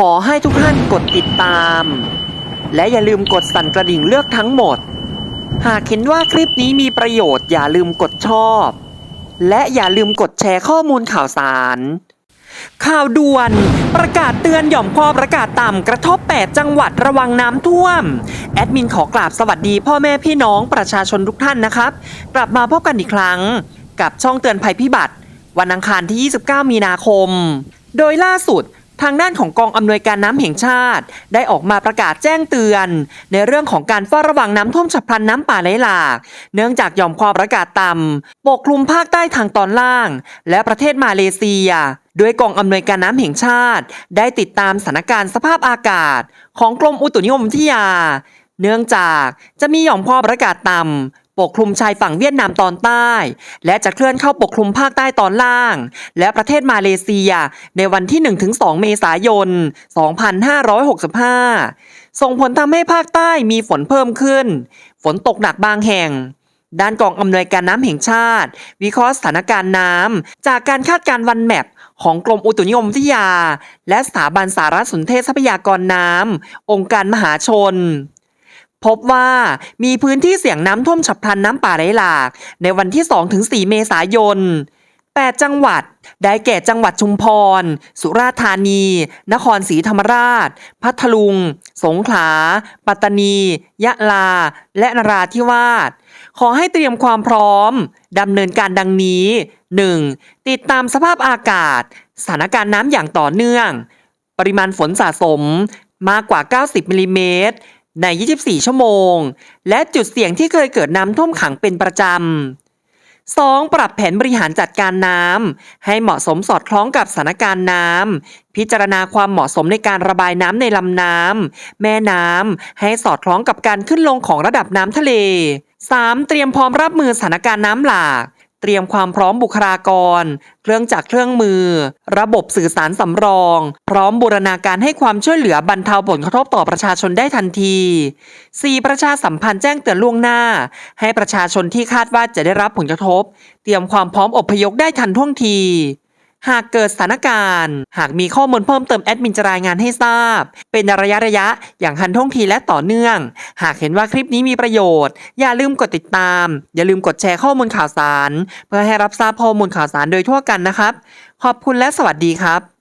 ขอให้ทุกท่านกดติดตาม และอย่าลืมกดสั่นกระดิ่งเลือกทั้งหมด หากเห็นว่าคลิปนี้มีประโยชน์อย่าลืมกดชอบ และอย่าลืมกดแชร์ข้อมูลข่าวสาร ข่าวด่วน ประกาศเตือนหย่อมความประกาศต่ำกระทบ 8 จังหวัดระวังน้ำท่วม แอดมินขอกราบสวัสดีพ่อแม่พี่น้องประชาชนทุกท่านนะครับ กลับมาพบกันอีกครั้ง กับช่องเตือนภัยพิบัติ วันอังคารที่ 29 มีนาคม โดยล่าสุด ทางด้านของกองอำนวยการน้ำแห่งชาติ ได้ออกมาประกาศแจ้งเตือน ในเรื่องของการเฝ้าระวังน้ำท่วมฉับพลันน้ำป่าไหลหลาก เนื่องจากหย่อมความประกาศต่ำปกคลุมภาคใต้ทางตอนล่าง และประเทศมาเลเซีย โดยกองอำนวยการน้ำแห่งชาติ ได้ติดตามสถานการณ์สภาพอากาศ ของกรมอุตุนิยมวิทยา เนื่องจากจะมีหย่อมความประกาศต่ำ ปกคลุมชายฝั่งเวียดนามตอนใต้ และจะเคลื่อนเข้าปกคลุมภาคใต้ตอนล่าง และประเทศมาเลเซียในวันที่ 1-2 เมษายน 2565 ส่งผลทำให้ภาคใต้มีฝนเพิ่มขึ้น ฝนตกหนักบางแห่งด้านกองอำนวยการน้ำแห่งชาติ วิเคราะห์สถานการณ์น้ำจากการคาดการณ์วันแมปของกรมอุตุนิยมวิทยา และสถาบันสารสนเทศทรัพยากรน้ำองค์การมหาชน พบว่ามีพื้นที่เสี่ยงน้ำท่วมฉับพลันน้ำป่าไหลหลาก ในวันที่ 2-4 เมษายน 8 จังหวัด ได้แก่จังหวัดชุมพร สุราษฎร์ธานี นครศรีธรรมราช พัทลุง สงขลา ปัตตานี ยะลา และนราธิวาส ขอให้เตรียมความพร้อม ดำเนินการดังนี้ 1. ติดตามสภาพอากาศ สถานการณ์น้ำอย่างต่อเนื่อง ปริมาณฝนสะสมมากกว่า 90มิลลิเมตร ใน 24 ชั่วโมง และจุดเสี่ยงที่เคยเกิดน้ำท่วมขังเป็นประจำ 2. ปรับแผนบริหารจัดการน้ำให้เหมาะสมสอดคล้องกับสถานการณ์น้ำพิจารณาความเหมาะสมในการระบายน้ำในลำน้ำแม่น้ำให้สอดคล้องกับการขึ้นลงของระดับน้ำทะเล 3. เตรียมพร้อมรับมือสถานการณ์น้ำหลาก เตรียมความพร้อมบุคลากร เครื่องจักรเครื่องมือ ระบบสื่อสารสำรอง พร้อมบูรณาการให้ความช่วยเหลือบรรเทาผลกระทบต่อประชาชนได้ทันที 4. ประชาสัมพันธ์แจ้งเตือนล่วงหน้า ให้ประชาชนที่คาดว่าจะได้รับผลกระทบ เตรียมความพร้อมอพยพได้ทันท่วงที หากเกิดสถานการณ์ หากมีข้อมูลเพิ่มเติมแอดมินจะรายงานให้ทราบ เป็นระยะระยะอย่างทันท่วงทีและต่อเนื่อง หากเห็นว่าคลิปนี้มีประโยชน์ อย่าลืมกดติดตาม อย่าลืมกดแชร์ข้อมูลข่าวสาร เพื่อให้รับทราบข้อมูลข่าวสารโดยทั่วกันนะครับ ขอบคุณและสวัสดีครับ